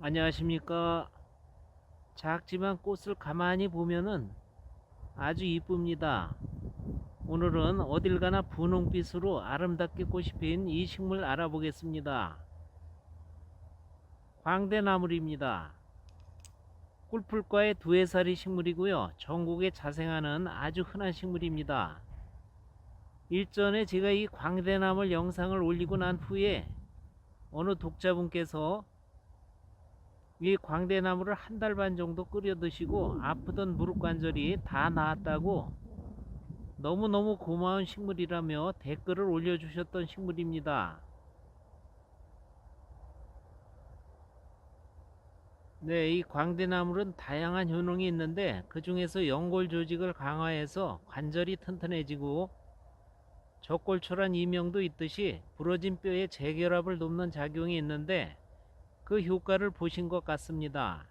안녕하십니까. 작지만 꽃을 가만히 보면은 아주 이쁩니다. 오늘은 어딜 가나 분홍빛으로 아름답게 꽃이 핀 이 식물 알아보겠습니다. 광대나물입니다. 꿀풀과의 두해살이 식물이고요. 전국에 자생하는 아주 흔한 식물입니다. 일전에 제가 이 광대나물 영상을 올리고 난 후에 어느 독자분께서 이 광대나무를 한 달 반 정도 끓여 드시고 아프던 무릎 관절이 다 나았다고 너무너무 고마운 식물이라며 댓글을 올려주셨던 식물입니다. 네, 이 광대나물은 다양한 효능이 있는데 그 중에서 연골 조직을 강화해서 관절이 튼튼해지고 적골초란 이명도 있듯이 부러진 뼈의 재결합을 돕는 작용이 있는데 그 효과를 보신 것 같습니다.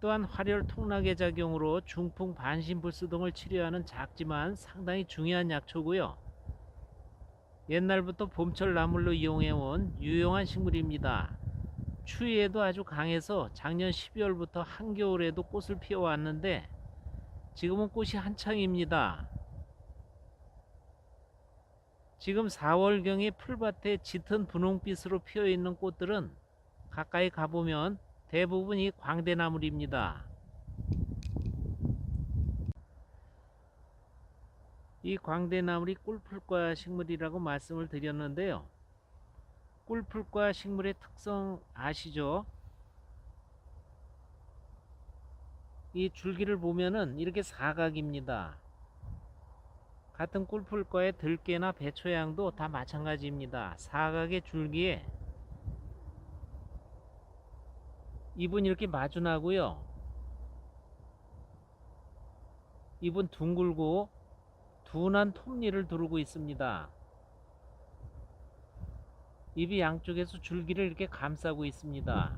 또한 활혈 통락의 작용으로 중풍 반신불수 등을 치료하는 작지만 상당히 중요한 약초고요. 옛날부터 봄철 나물로 이용해온 유용한 식물입니다. 추위에도 아주 강해서 작년 12월부터 한겨울에도 꽃을 피워왔는데 지금은 꽃이 한창입니다. 지금 4월경에 풀밭에 짙은 분홍빛으로 피어있는 꽃들은 가까이 가보면 대부분 이 광대나물입니다. 이 광대나물이 꿀풀과 식물이라고 말씀을 드렸는데요. 꿀풀과 식물의 특성 아시죠? 이 줄기를 보면은 이렇게 사각입니다. 같은 꿀풀과의 들깨나 배초향도 다 마찬가지입니다. 사각의 줄기에 잎은 이렇게 마주나고요. 잎은 둥글고 둔한 톱니를 두르고 있습니다. 잎이 양쪽에서 줄기를 이렇게 감싸고 있습니다.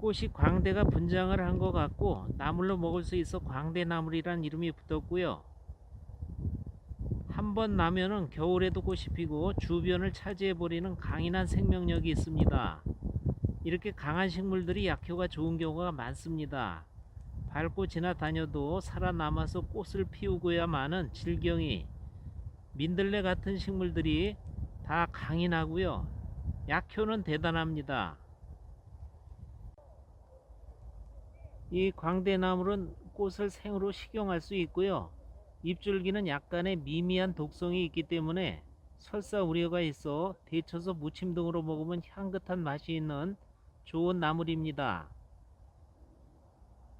꽃이 광대가 분장을 한 것 같고 나물로 먹을 수 있어 광대나물이란 이름이 붙었고요. 한 번 나면은 겨울에도 꽃이 피고 주변을 차지해 버리는 강인한 생명력이 있습니다. 이렇게 강한 식물들이 약효가 좋은 경우가 많습니다. 밟고 지나다녀도 살아남아서 꽃을 피우고야마는 질경이 민들레 같은 식물들이 다 강인하고요. 약효는 대단합니다. 이 광대나물은 꽃을 생으로 식용할 수 있고요. 잎줄기는 약간의 미미한 독성이 있기 때문에 설사 우려가 있어 데쳐서 무침 등으로 먹으면 향긋한 맛이 있는 좋은 나물입니다.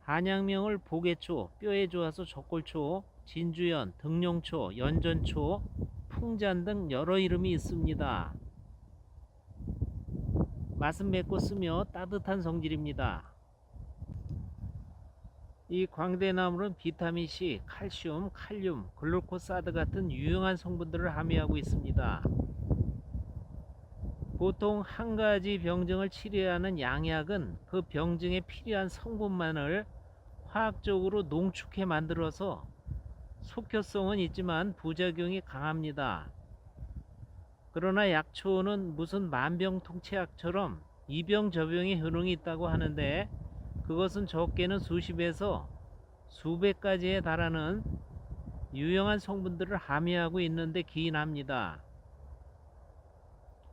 한양명을 보개초, 뼈에 좋아서 적골초, 진주연, 등룡초, 연전초, 풍잔 등 여러 이름이 있습니다. 맛은 맵고 쓰며 따뜻한 성질입니다. 이 광대나물은 비타민C, 칼슘, 칼륨, 글루코사드 같은 유용한 성분들을 함유하고 있습니다. 보통 한 가지 병증을 치료하는 양약은 그 병증에 필요한 성분만을 화학적으로 농축해 만들어서 속효성은 있지만 부작용이 강합니다. 그러나 약초는 무슨 만병통치약처럼 이병저병의 효능이 있다고 하는데 그것은 적게는 수십에서 수백 가지에 달하는 유용한 성분들을 함유하고 있는데 기인합니다.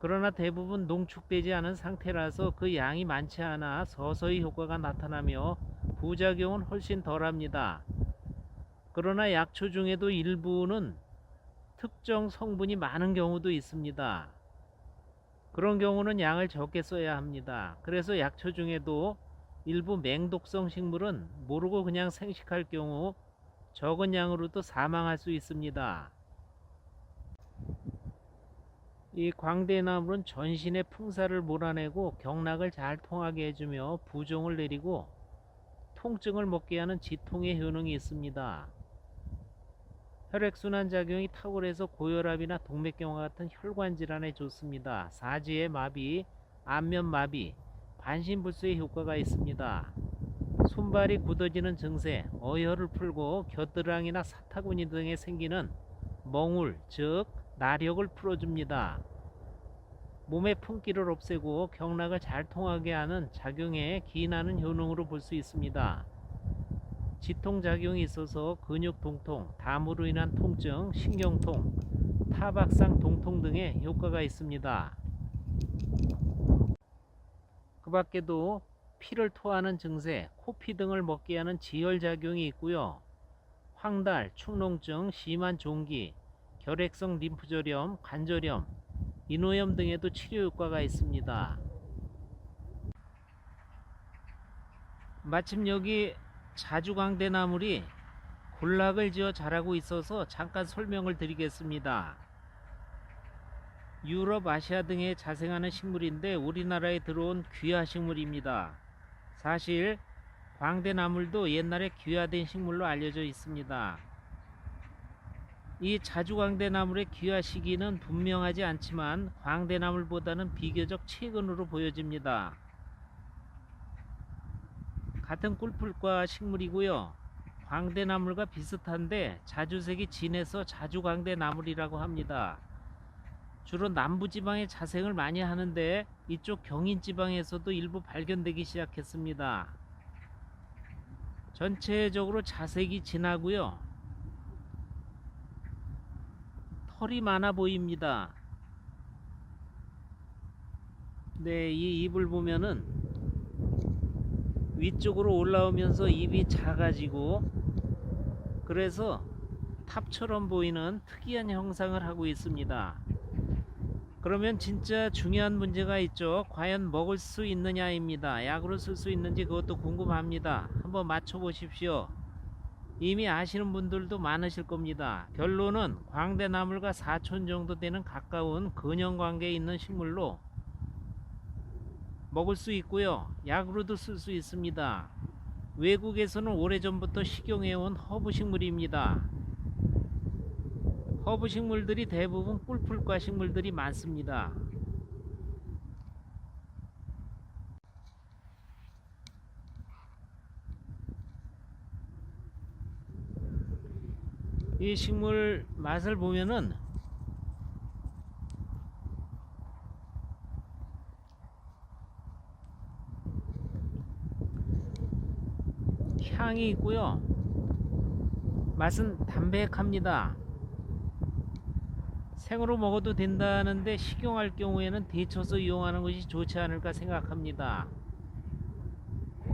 그러나 대부분 농축되지 않은 상태라서 그 양이 많지 않아 서서히 효과가 나타나며 부작용은 훨씬 덜합니다. 그러나 약초 중에도 일부는 특정 성분이 많은 경우도 있습니다. 그런 경우는 양을 적게 써야 합니다. 그래서 약초 중에도 일부 맹독성 식물은 모르고 그냥 생식할 경우 적은 양으로도 사망할 수 있습니다. 이 광대나물은 전신의 풍사를 몰아내고 경락을 잘 통하게 해주며 부종을 내리고 통증을 먹게 하는 지통의 효능이 있습니다. 혈액순환 작용이 탁월해서 고혈압이나 동맥경화 같은 혈관 질환에 좋습니다. 사지의 마비, 안면 마비, 반신불수의 효과가 있습니다. 손발이 굳어지는 증세, 어혈을 풀고 겨드랑이나 사타구니 등에 생기는 멍울, 즉 나력을 풀어줍니다. 몸의 품기를 없애고 경락을 잘 통하게 하는 작용에 기인하는 효능으로 볼 수 있습니다. 지통 작용이 있어서 근육 통통, 담으로 인한 통증, 신경통, 타박상 동통 등의 효과가 있습니다. 그 밖에도 피를 토하는 증세, 코피 등을 먹게 하는 지혈 작용이 있고요. 황달, 축농증, 심한 종기, 결핵성 림프절염, 관절염, 인후염 등에도 치료 효과가 있습니다. 마침 여기 자주광대나물이 군락을 지어 자라고 있어서 잠깐 설명을 드리겠습니다. 유럽, 아시아 등에 자생하는 식물인데 우리나라에 들어온 귀화 식물입니다. 사실 광대나물도 옛날에 귀화된 식물로 알려져 있습니다. 이 자주광대나물의 귀화 시기는 분명하지 않지만 광대나물보다는 비교적 최근으로 보여집니다. 같은 꿀풀과 식물이고요. 광대나물과 비슷한데 자주색이 진해서 자주광대나물이라고 합니다. 주로 남부지방에 자생을 많이 하는데 이쪽 경인지방에서도 일부 발견되기 시작했습니다. 전체적으로 자색이 진하고요. 털이 많아 보입니다. 네, 이 잎을 보면은 위쪽으로 올라오면서 입이 작아지고 그래서 탑처럼 보이는 특이한 형상을 하고 있습니다. 그러면 진짜 중요한 문제가 있죠. 과연 먹을 수 있느냐입니다. 약으로 쓸 수 있는지 그것도 궁금합니다. 한번 맞춰 보십시오. 이미 아시는 분들도 많으실 겁니다. 결론은 광대나물과 사촌 정도 되는 가까운 근형 관계에 있는 식물로 먹을 수 있고요. 약으로도 쓸 수 있습니다. 외국에서는 오래전부터 식용해온 허브 식물입니다. 허브 식물들이 대부분 꿀풀과 식물들이 많습니다. 이 식물 맛을 보면은 향이 있고요. 맛은 담백합니다. 생으로 먹어도 된다는데 식용할 경우에는 데쳐서 이용하는 것이 좋지 않을까 생각합니다.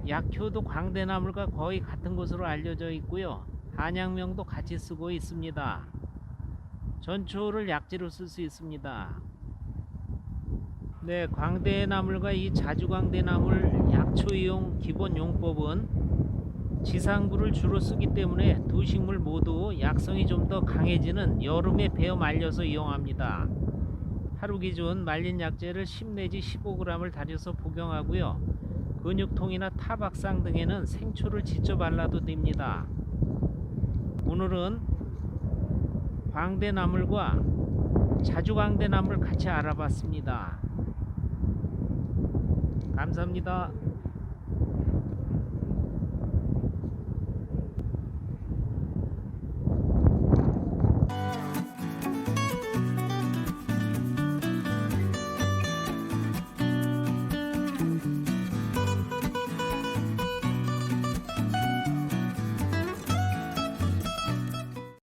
약효도 광대나물과 거의 같은 것으로 알려져 있고요. 한약명도 같이 쓰고 있습니다. 전초를 약재로 쓸 수 있습니다. 네, 광대나물과 이 자주광대나물 약초 이용 기본 용법은 지상구를 주로 쓰기 때문에 두 식물 모두 약성이 좀 더 강해지는 여름에 베어 말려서 이용합니다. 하루 기준 말린 약재를 10 내지 15g을 다려서 복용하고요. 근육통이나 타박상 등에는 생초를 직접 발라도 됩니다. 오늘은 광대나물과 자주광대나물 같이 알아봤습니다. 감사합니다.